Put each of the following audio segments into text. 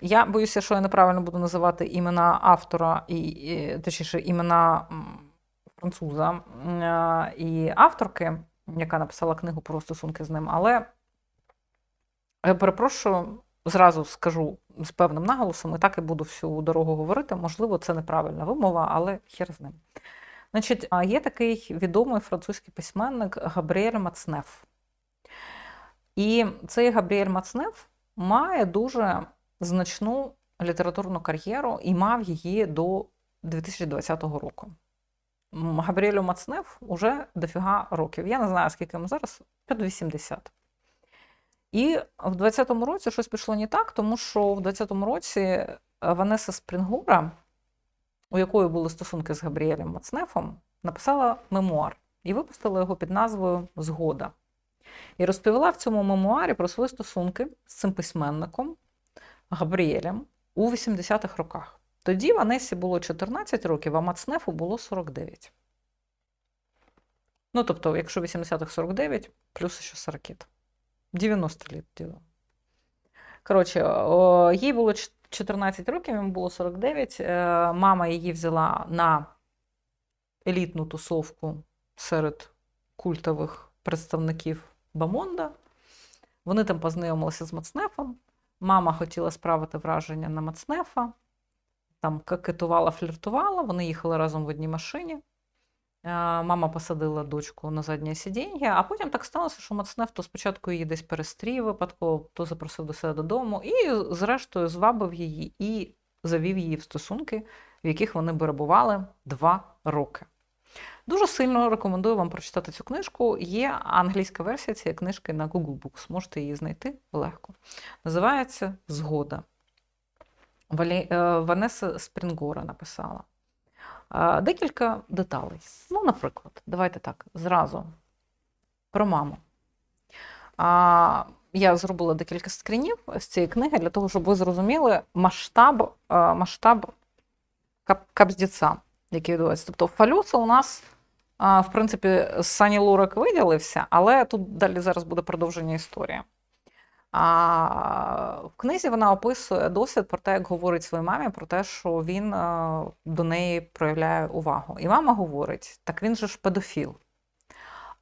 Я боюся, що я неправильно буду називати імена автора і, точніше, імена француза е, і авторки, яка написала книгу про стосунки з ним, але я перепрошую, зразу скажу з певним наголосом, і так і буду всю дорогу говорити. Можливо, це неправильна вимова, але хер з ним. Значить, є такий відомий французький письменник Габріель Мацнеф. І цей Габріель Мацнеф має дуже значну літературну кар'єру і мав її до 2020 року. Габріелю Мацнеф уже дофіга років. Я не знаю, скільки йому зараз, під 80. І в 20-му році щось пішло не так, тому що в 20-му році е, Ванеса Спрінгура, у якої були стосунки з Габріелем Мацнефом, написала мемуар і випустила його під назвою Згода. І розповіла в цьому мемуарі про свої стосунки з цим письменником Габріелем у 80-х роках. Тоді Ванесі було 14 років, а Мацнефу було 49. Ну, тобто, якщо 80-х 49, плюс ще 40. 90 літ діло. Коротше, о, їй було 14 років, йому було 49. Е, Мама її взяла на елітну тусовку серед культових представників Бамонда. Вони там познайомилися з Мацнефом. Мама хотіла справити враження на Мацнефа, там кокетувала, фліртувала, вони їхали разом в одній машині. Е, Мама посадила дочку на заднє сидіння, а потім так сталося, що Мацнеф то спочатку її десь перестрів випадково, то запросив до себе додому, і, зрештою, звабив її і завів її в стосунки, в яких вони перебували два роки. Дуже сильно рекомендую вам прочитати цю книжку. Є англійська версія цієї книжки на Google Books. Можете її знайти легко. Називається Згода. Валі... е, Ванеса Спрінгора написала. Е, Декілька деталей. Ну, наприклад, давайте так, зразу про маму. Я зробила декілька скрінів з цієї книги для того, щоб ви зрозуміли масштаб, е, масштаб кап- капздіца, який відбувається. Тобто Фалюса у нас, в принципі, Сані Лурик виділився, але тут далі зараз буде продовження історії. А в книзі вона описує досвід про те, як говорить своїй мамі, про те, що він е, до неї проявляє увагу. І мама говорить: так він же ж педофіл.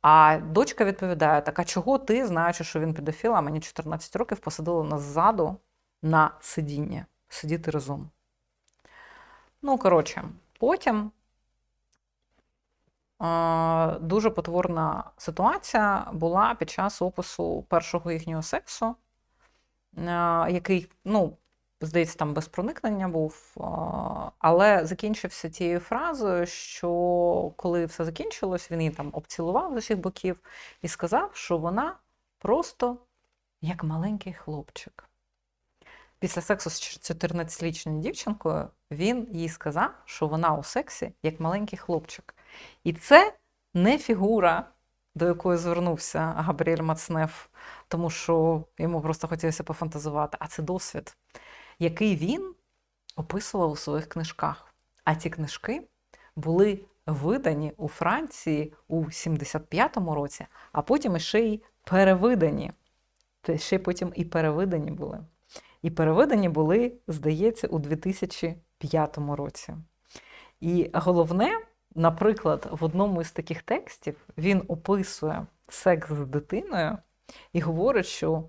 А дочка відповідає: так, а чого ти, знаючи, що він педофіл, а мені 14 років посадила нас ззаду на сидіння, сидіти разом. Ну, коротше, потім дуже потворна ситуація була під час опису першого їхнього сексу, який, ну, здається, там без проникнення був, але закінчився тією фразою, що коли все закінчилось, він її там обцілував з усіх боків і сказав, що вона просто як маленький хлопчик. Після сексу з 14-річною дівчинкою він їй сказав, що вона у сексі як маленький хлопчик. І це не фігура, до якої звернувся Габріель Мацнеф, тому що йому просто хотілося пофантазувати, а це досвід, який він описував у своїх книжках. А ці книжки були видані у Франції у 75-му році, а потім ще й перевидані. Ще потім і перевидані були. І переведені були, здається, у 2005 році. І головне, наприклад, в одному із таких текстів він описує секс з дитиною і говорить, що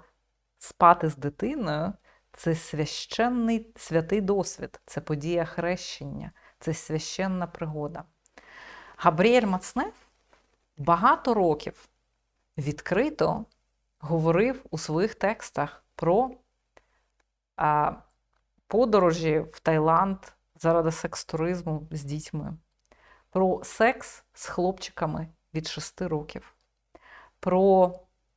спати з дитиною це священний святий досвід, це подія хрещення, це священна пригода. Габріель Мацнеф багато років відкрито говорив у своїх текстах про а, подорожі в Таїланд заради секс-туризму з дітьми, про секс з хлопчиками від 6 років, про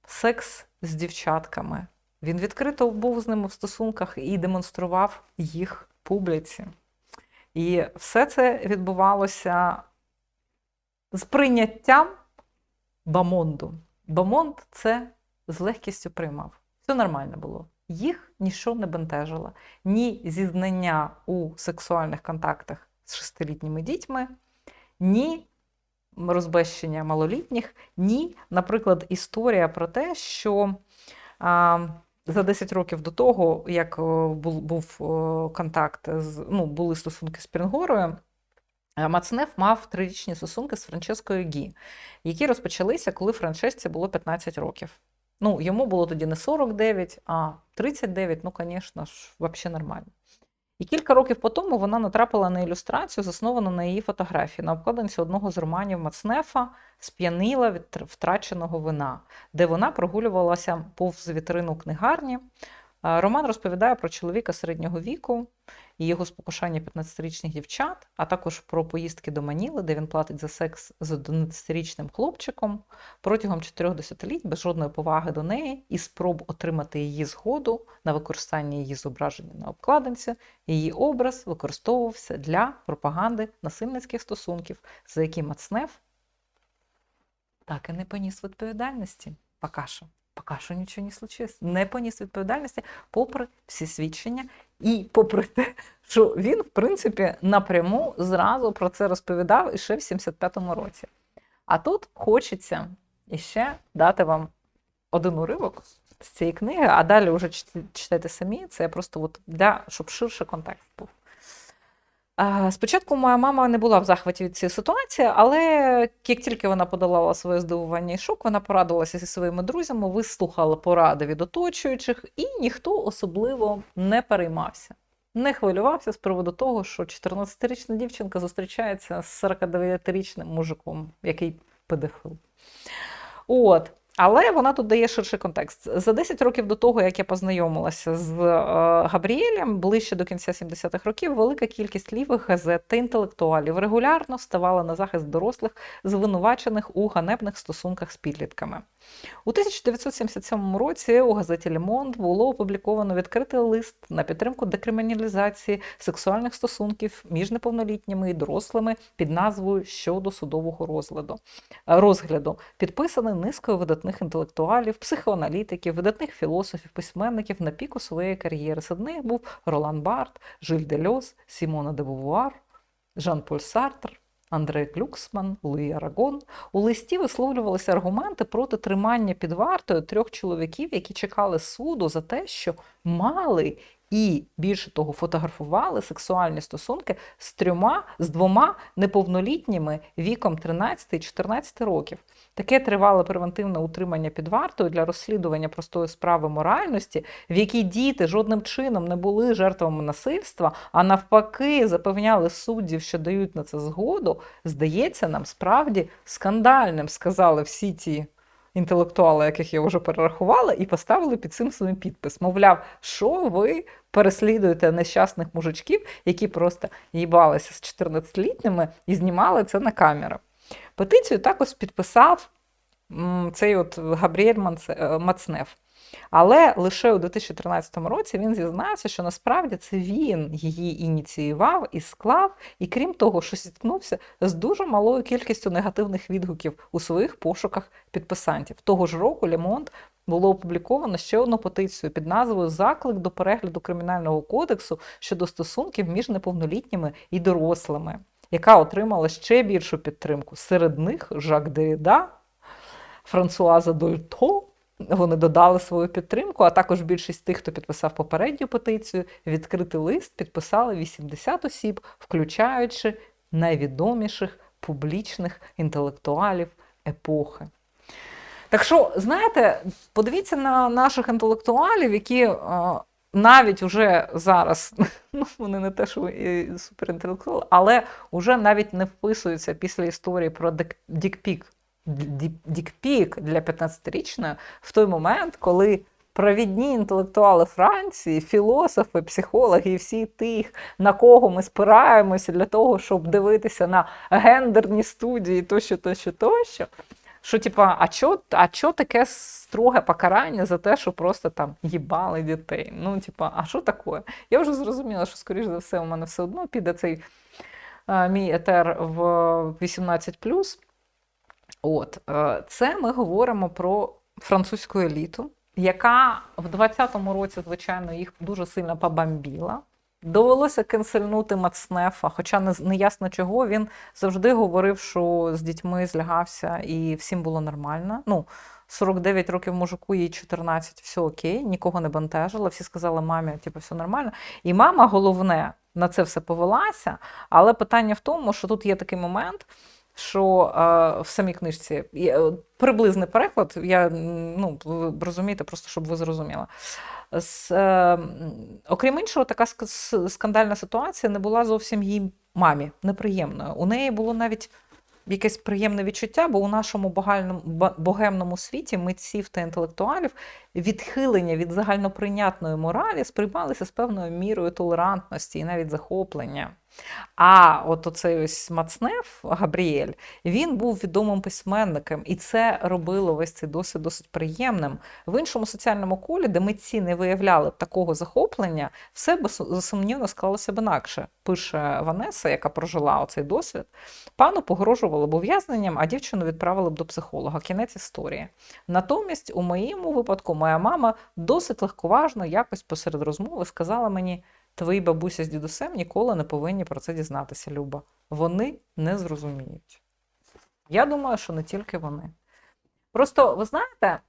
секс з дівчатками. Він відкрито був з ними в стосунках і демонстрував їх публіці. І все це відбувалося з прийняттям Бамонду. Бамонд це з легкістю приймав. Все нормально було. Їх нічого не бентежило. Ні зізнання у сексуальних контактах з шестилітніми дітьми, ні розбещення малолітніх, ні, наприклад, історія про те, що а, за 10 років до того, як е, був, був е, контакт з ну, були стосунки з Прінгорою, е, Мацнев мав трирічні стосунки з Франческою Гі, які розпочалися, коли Франчесці було 15 років. Ну, йому було тоді не 49, а 39, ну, звісно ж, взагалі нормально. І кілька років по тому вона натрапила на ілюстрацію, засновану на її фотографії, на обкладинці одного з романів Мацнефа Сп'янила від втраченого вина, де вона прогулювалася повз вітрину книгарні. Роман розповідає про чоловіка середнього віку і його спокушання 15-річних дівчат, а також про поїздки до Маніли, де він платить за секс з 11-річним хлопчиком протягом чотирьох десятиліть без жодної поваги до неї і спроб отримати її згоду на використання її зображення на обкладинці. Її образ використовувався для пропаганди насильницьких стосунків, за які Мацнев так і не поніс відповідальності. Пока що. Поки що нічого не случилось. Не поніс відповідальності, попри всі свідчення, і попри те, що він, в принципі, напряму зразу про це розповідав іще в 75-му році. А тут хочеться іще дати вам один уривок з цієї книги, а далі вже читайте самі. Це просто от для, щоб ширше контекст був. Спочатку моя мама не була в захваті від цієї ситуації, але як тільки вона подолала своє здивування і шок, вона порадилася зі своїми друзями, вислухала поради від оточуючих, і ніхто особливо не переймався. Не хвилювався з приводу того, що 14-річна дівчинка зустрічається з 49-річним мужиком, який педофил. От. Але вона тут дає ширший контекст. За 10 років до того, як я познайомилася з е, Габріелем, ближче до кінця 70-х років, велика кількість лівих газет та інтелектуалів регулярно ставала на захист дорослих, звинувачених у ганебних стосунках з підлітками. У 1977 році у газеті Лемонд було опубліковано відкритий лист на підтримку декриміналізації сексуальних стосунків між неповнолітніми і дорослими під назвою Щодо судового розгляду розгляду, підписаний низкою видатних інтелектуалів, психоаналітиків, видатних філософів, письменників на піку своєї кар'єри. Серед них був Ролан Барт, Жиль Дельос, Сімона де Бувуар, Жан-Поль Сартр. Андрей Клюксман, Луї Арагон. У листі висловлювалися аргументи проти тримання під вартою трьох чоловіків, які чекали суду за те, що мали і більше того, фотографували сексуальні стосунки з трьома, з двома неповнолітніми віком 13 і 14 років. Таке тривале превентивне утримання під вартою для розслідування простої справи моральності, в якій діти жодним чином не були жертвами насильства, а навпаки, запевняли суддів, що дають на це згоду, здається нам справді скандальним, сказали всі ті інтелектуали, яких я вже перерахувала, і поставили під цим свій підпис. Мовляв, що ви переслідуєте нещасних мужичків, які просто їбалися з 14-літніми і знімали це на камеру. Петицію також підписав цей от Габріель е, Мацнев. Але лише у 2013 році він зізнався, що насправді це він її ініціював і склав, і крім того, що зіткнувся з дуже малою кількістю негативних відгуків у своїх пошуках підписантів. Того ж року Лемонт було опубліковано ще одну петицію під назвою Заклик до перегляду кримінального кодексу щодо стосунків між неповнолітніми і дорослими, яка отримала ще більшу підтримку. Серед них Жак Деріда, Франсуаза Дольто. Вони додали свою підтримку, а також більшість тих, хто підписав попередню петицію, відкритий лист підписали 80 осіб, включаючи найвідоміших публічних інтелектуалів епохи. Так що, знаєте, подивіться на наших інтелектуалів, які е, навіть уже зараз, ну вони не те, що і суперінтелектуали, але вже навіть не вписуються після історії про дікпік, ді- дікпік для 15-річної в той момент, коли провідні інтелектуали Франції, філософи, психологи і всі тих, на кого ми спираємося для того, щоб дивитися на гендерні студії, тощо, тощо, тощо. Що, типа, а чо, а чо таке строге покарання за те, що просто там їбали дітей? Ну, типа, а що таке? Я вже зрозуміла, що, скоріш за все, у мене все одно піде цей е, мій етер в 18+. От, е, це ми говоримо про французьку еліту, яка в 20-му році, звичайно, їх дуже сильно побомбіла. Довелося кенсельнути Мацнефа, хоча не, не ясно чого. Він завжди говорив, що з дітьми злягався і всім було нормально. Ну, 49 років мужику, їй 14, все окей, нікого не бентежило. Всі сказали мамі, типу, все нормально. І мама, головне, на це все повелася. Але питання в тому, що тут є такий момент, що е, в самій книжці е, приблизний переклад, я ну, розумієте, просто щоб ви зрозуміли. З, е, окрім іншого, така ск- скандальна ситуація не була зовсім їй мамі неприємною. У неї було навіть якесь приємне відчуття, бо у нашому багальному, богемному світі митців та інтелектуалів відхилення від загальноприйнятної моралі сприймалися з певною мірою толерантності і навіть захоплення. А от оцей ось Мацнев Габріель, він був відомим письменником, і це робило весь цей досвід досить приємним. В іншому соціальному колі, де митці не виявляли б такого захоплення, все б сумнівно склалося б інакше. Пише Ванеса, яка прожила оцей досвід. Пану погрожували б ув'язненням, а дівчину відправили б до психолога. Кінець історії. Натомість, у моєму випадку, моя мама досить легковажно якось посеред розмови сказала мені: твої бабуся з дідусем ніколи не повинні про це дізнатися, Люба. Вони не зрозуміють. Я думаю, що не тільки вони. Просто, ви знаєте, е,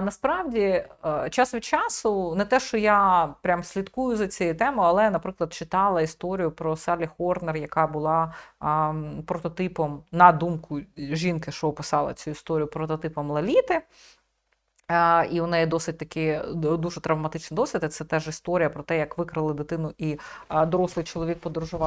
насправді е, час від часу, не те, що я прям слідкую за цією темою, але, наприклад, читала історію про Салі Хорнер, яка була прототипом, на думку жінки, що описала цю історію прототипом Лаліти. І у неї досить таки дуже травматичний досвід. Це теж історія про те, як викрали дитину, і дорослий чоловік подорожував